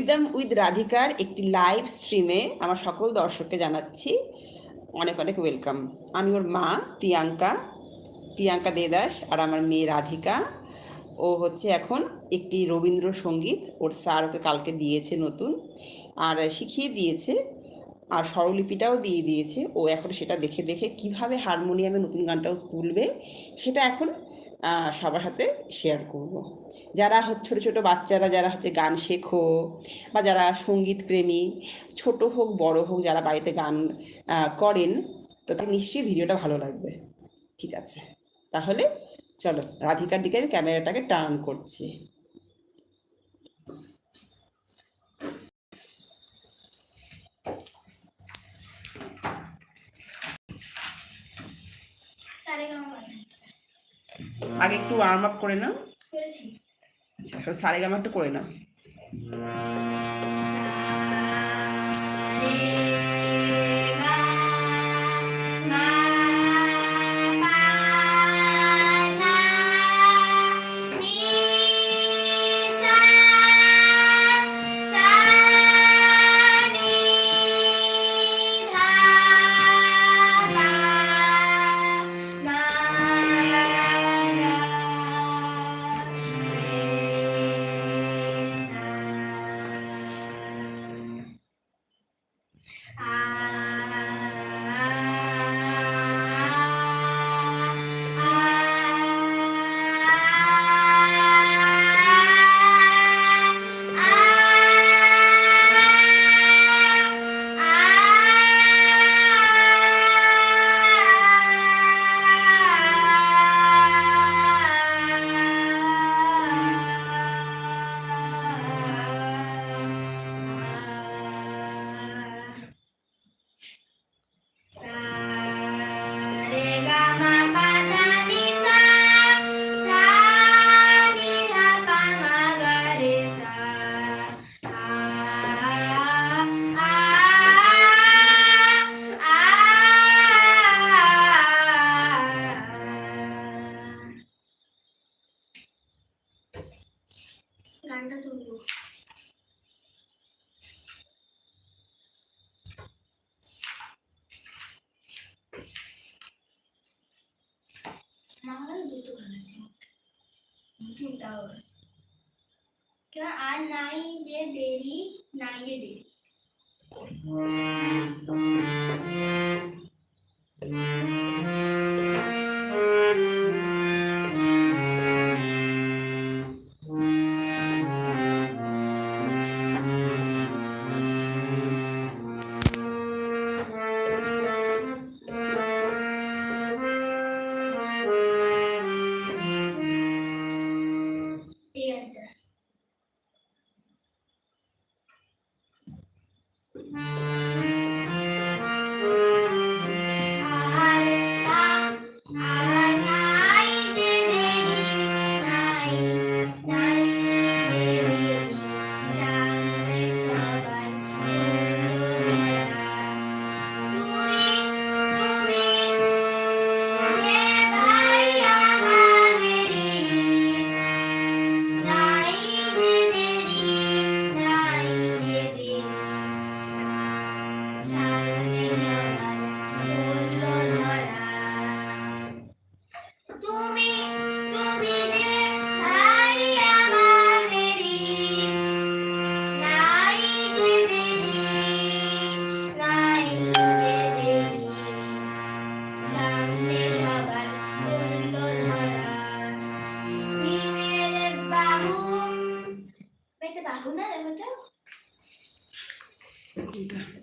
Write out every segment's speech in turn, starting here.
Rhythm with রাধিকার একটি live স্ট্রিমে আমার সকল দর্শককে জানাচ্ছি। অনেক অনেক ওয়েলকাম আমি ওর মা, প্রিয়াঙ্কা। প্রিয়াঙ্কা দেদাস আর আমার মেয়ে রাধিকা। ও হচ্ছে এখন একটি রবীন্দ্রসঙ্গীত, ওর স্যার ওকে কালকে দিয়েছে নতুন। আর শিখিয়ে দিয়েছে, আর স্বরলিপিটাও দিয়ে দিয়েছে। ও এখন সেটা দেখে দেখে কীভাবে হারমোনিয়ামে নতুন গানটাও তুলবে, সেটা এখন সবার হাতে শেয়ার করব। যারা হচ্ছে ছোটো ছোটো বাচ্চারা যারা হচ্ছে গান শেখো বা যারা সংগীত প্রেমী ছোট হোক, বড় হোক, যারা বাড়িতে গান করেন তাদের নিশ্চয়ই ভিডিওটা ভালো লাগবে। ঠিক আছে? তাহলে চলো, রাধিকার দিকে আমি ক্যামেরাটাকে টার্ন করছি। আগে একটু ওয়ার্ম আপ করে নাও। আচ্ছা এখন সারে গামা একটু করে নাও।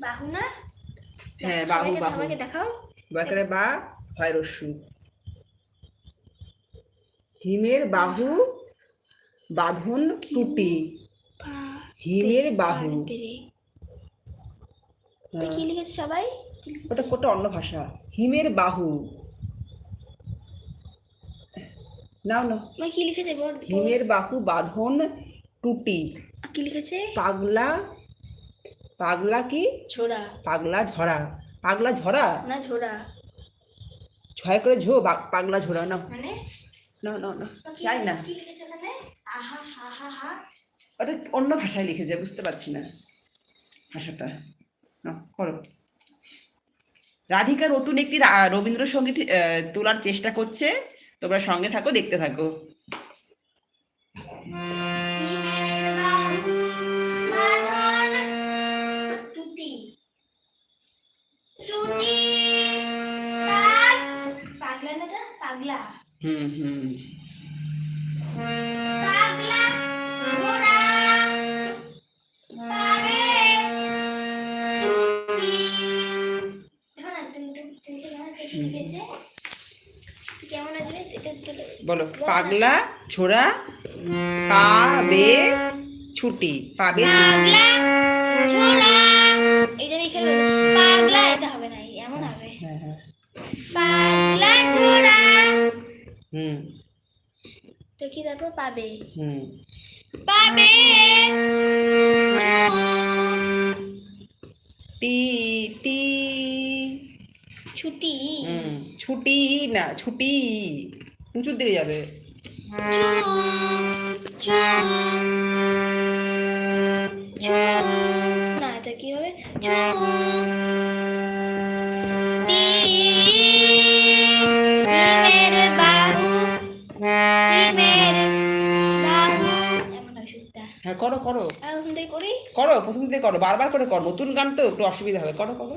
বাহু না হ্যাঁ, বাহু, বাহু। সবাইকে দেখাও। বাকরে বা হয় রস্যু হিমের বাহু বাঁধন টুটি। হিমের বাহু। কি লিখেছে সবাই? ওটা ওটা অন্য ভাষা। হিমের বাহু। নাও না মা কি লিখেছে। হিমের বাহু বাঁধন টুটি। কি লিখেছে? পাগলা পাগলা কি? ছোড়া পাগলা ঝরা। পাগলা ঝরা? না ছোড়া ছয় করে ঝো বা- পাগলা ঝোরা না মানে? না না না চাই না। কি লিখেছে ওখানে? আহা হা হা হা। ওটা অন্য ভাষায় লিখেছে বুঝতে পারছি না ভাষাটা। নাও, করো। রাধিকা নতুন একটি রা- রবীন্দ্রসঙ্গীত আহ, তোলার চেষ্টা করছে। তোমরা সঙ্গে থাকো দেখতে থাকো। এটা তুলে বলো পাগলা ছোড়া পাবে ছুটি পাবে না হবে হ্যাঁ হ্যাঁ তারপর পাবে। হুম। পাবে। টি টি। ছুটি। হুম ছুটি না ছুটি। উঁচুর দিকে যাবে। না এটা কি হবে? করো করো। করি? করো প্রথম থেকে করো বারবার করে করো। নতুন গান তো একটু অসুবিধা হবে। করো করো।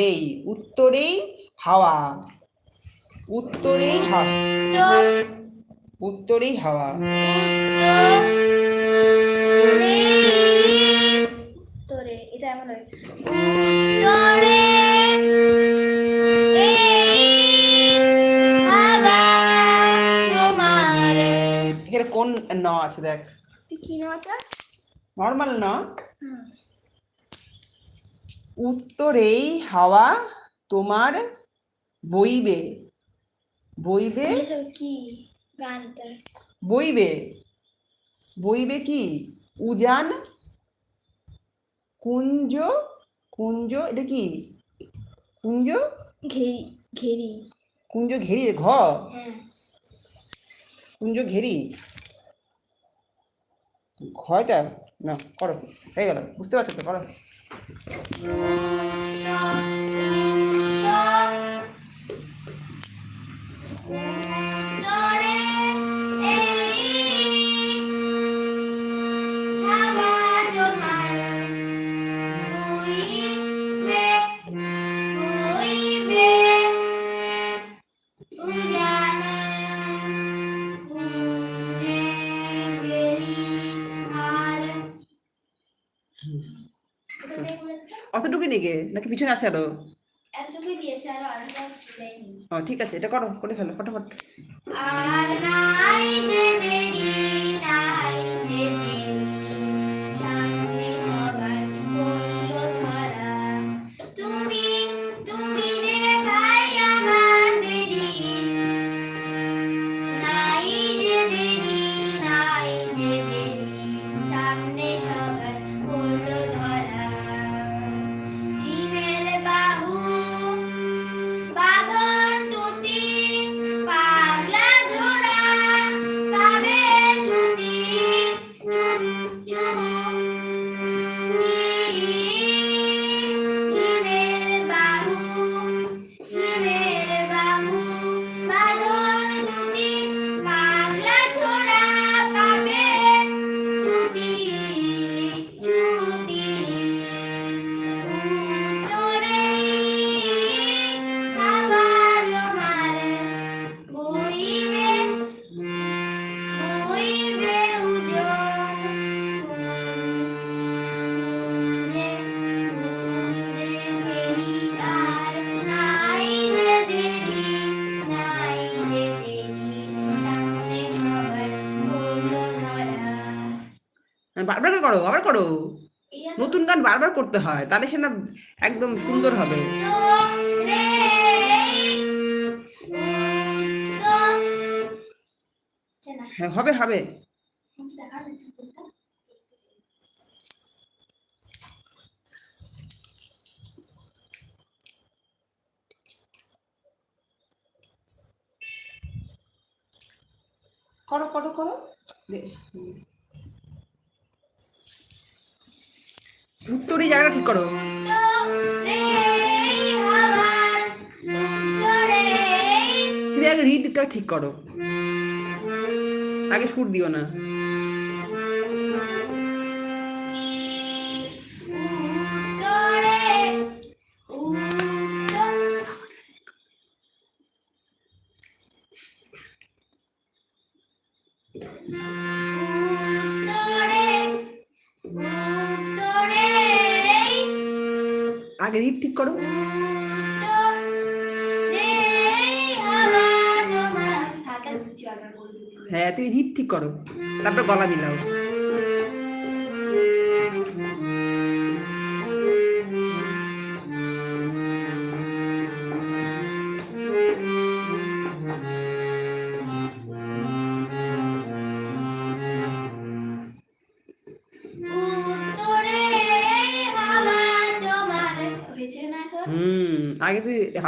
উত্তরেই উত্তরেই হাওয়া। উত্তরেই হাওয়া। উত্তরেই হাওয়া। উত্তরে এটা এমন হয়। উত্তরে কোন ন আছে দেখ। কি নাটা নর্মাল ন? উত্তরেই হাওয়া তোমার বইবে। বইবে? কি গানটা। বইবে? বইবে কি? উজান? কুঞ্জ? কুঞ্জ? এটা কি? কুঞ্জ? ঘেরি ঘেরি। কুঞ্জ ঘেরি ঘ। হ্যাঁ। কুঞ্জ ঘেরি। ঘয়টা না করো। হয়ে গেল। বুঝতে পারছ তো? করো। উত্তরে দিকে নাকি পিছনে আছে আরও? এতটুকুই দিয়েছে আরও আলাদা দেয়নি ও ঠিক আছে এটা করো করে ফেলো ফটাফট। আর নাই দেরি। বারবার করে আবার করো। নতুন গান বারবার করতে হয় তাহলে সে না একদম সুন্দর হবে। হ্যাঁ হবে হবে। করো করো করো। দে- হুম। উত্তরে জায়গাটা ঠিক করো তুমি আগে রিডটা ঠিক করো আগে সুর দিও না আগে রিপ ঠিক করো। হ্যাঁ তুমি রিপ ঠিক করো তারপরে গলা মিলাও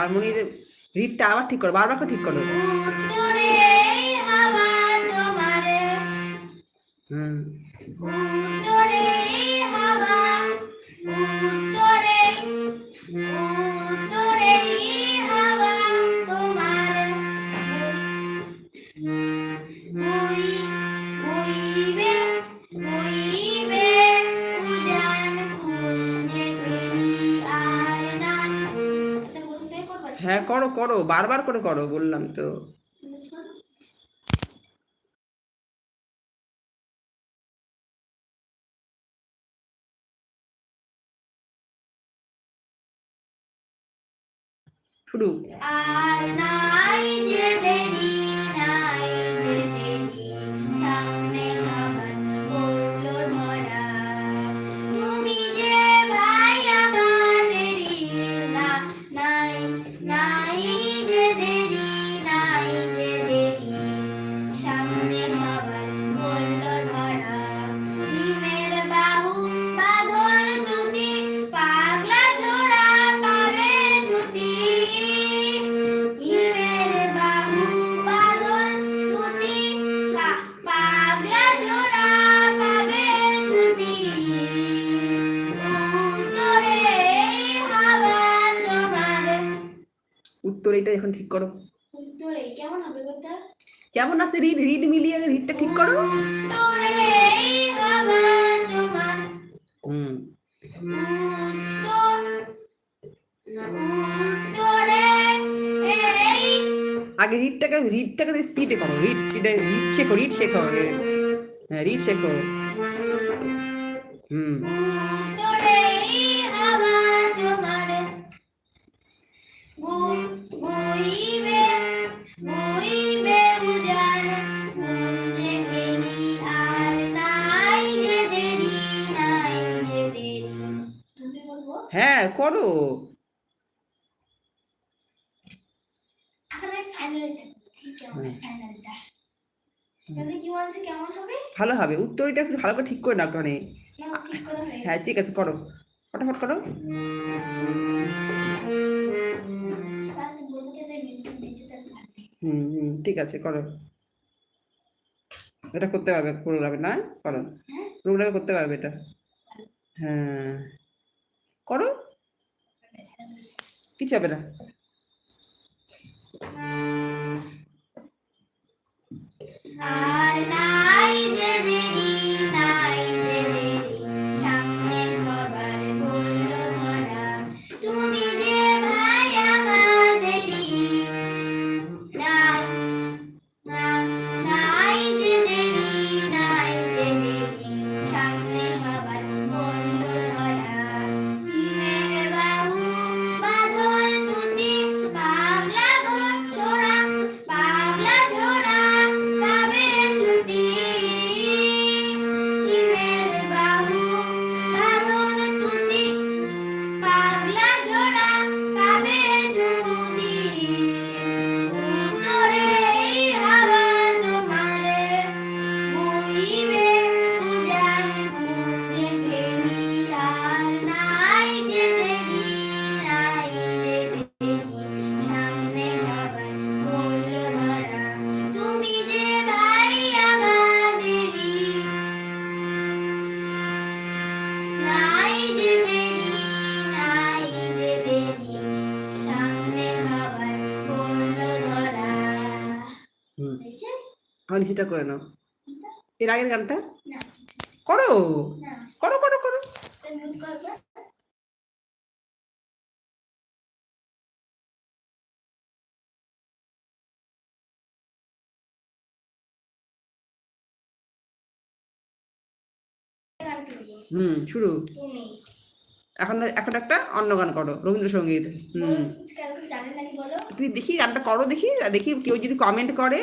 হারমোনির রিডটা আবার ঠিক করো বারবার করে ঠিক করো। হুম। করো করো বারবার করে করো বললাম তো। শুরু। আর নাই কেমন আছে রিড রিড মিলিয়ে আগে রিডটা ঠিক করো। হুম। আগে রিডটাকে রিডটাকে স্পিডে করো। রিড স্পিডে রিড শেখো রিড শেখো আগে। হ্যাঁ রিড শেখো হুম। হবে? ভালো হবে উত্তরটা একটু ভালো করে ঠিক করে নাও ওখানে না ঠিক হ্যাঁ ঠিক আছে করো। ফটাফট করো। হুম হুম ঠিক আছে করো। এটা করতে পারবে প্রোগ্রামে না? করো। হ্যাঁ। প্রোগ্রামে করতে পারবে এটা? হ্যাঁ। করো। কিছু হবে না? আর নাই যে দেরি নাই। এটা করে নাও। এর আগের গানটা? করো করো করো করো। হুম, শুরু। এখন এখন একটা অন্য গান করো, রবীন্দ্রসঙ্গীত। হুম। তুমি দেখি গানটা করো দেখি দেখি কেউ যদি কমেন্ট করে।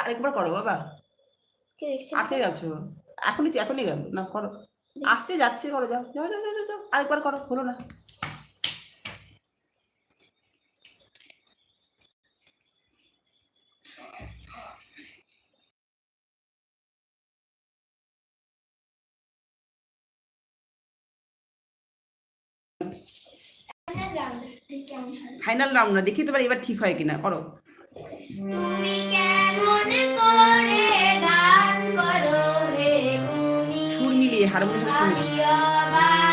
আরেকবার করো বাবা। আটকে গেছো। এখনই এখনই গেল না করো। আসছে যাচ্ছে করো যাও। যাও যাও যাও যাও আরেকবার করো হলো না। ফাইনাল রাউন্ড না দেখি তোমার এবার ঠিক হয় কিনা। করো। তুমি মিলিয়ে হারমোনিয়াম সুর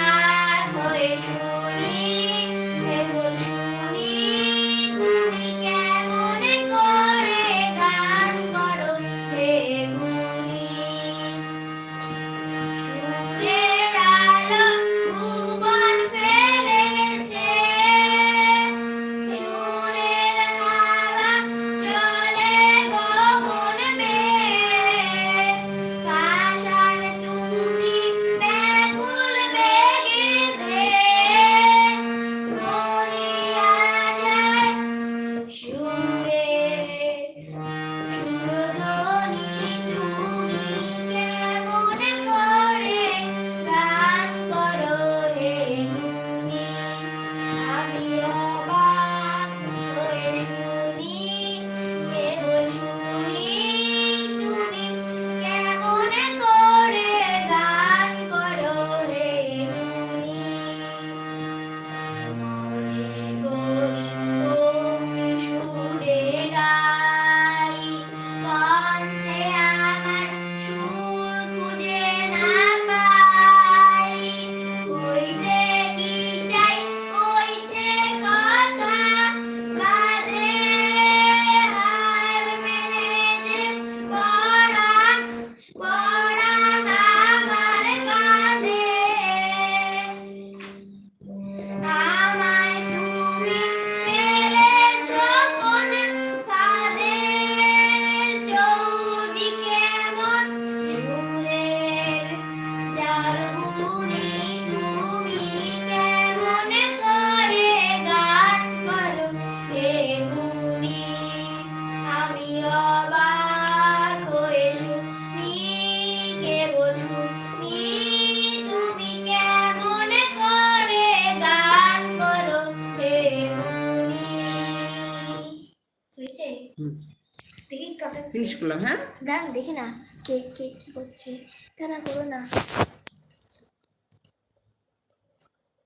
করলাম হ্যাঁ? দাঁড়ান দেখি না। কে কে কি করছে? তা করো না।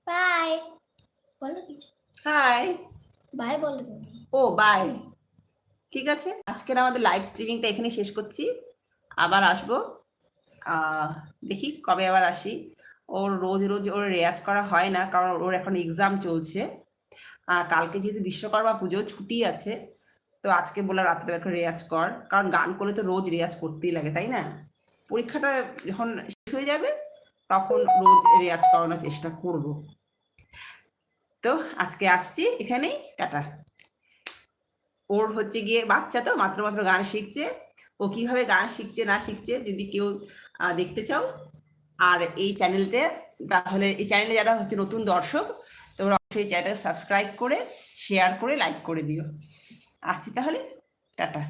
বাই বলো কিছু। হাই বাই বলো তুমি। ও বাই ঠিক আছে? আজকের আমাদের লাইভ স্ট্রিমিংটা এখানে শেষ করছি। আবার আসব। দেখি কবে আবার আসি। ওর রোজ রোজ ওর রেয়াজ করা হয় না কারণ ওর এখন এক্সাম চলছে। কালকে যেহেতু বিশ্বকর্মা পুজো ছুটি আছে। তো আজকে বললাম রাত্রে একটা রেয়াজ কর। কারণ গান করলে তো রোজ রেয়াজ করতেই লাগে, তাই না? পরীক্ষাটা যখন শেষ হয়ে যাবে, তখন রোজ রেয়াজ করানোর চেষ্টা করব। তো আজকে আসছি এখানেই, টাটা। ওর হচ্ছে গিয়ে বাচ্চা তো, মাত্র মাত্র গান শিখছে। ও কীভাবে গান শিখছে, না শিখছে, যদি কেউ দেখতে চাও, আর এই চ্যানেলটা, তাহলে এই চ্যানেলে যারা হচ্ছে নতুন দর্শক, তোমরা অবশ্যই চ্যানেলটা সাবস্ক্রাইব করে শেয়ার করে লাইক করে দিও। আসছি তাহলে টাটা।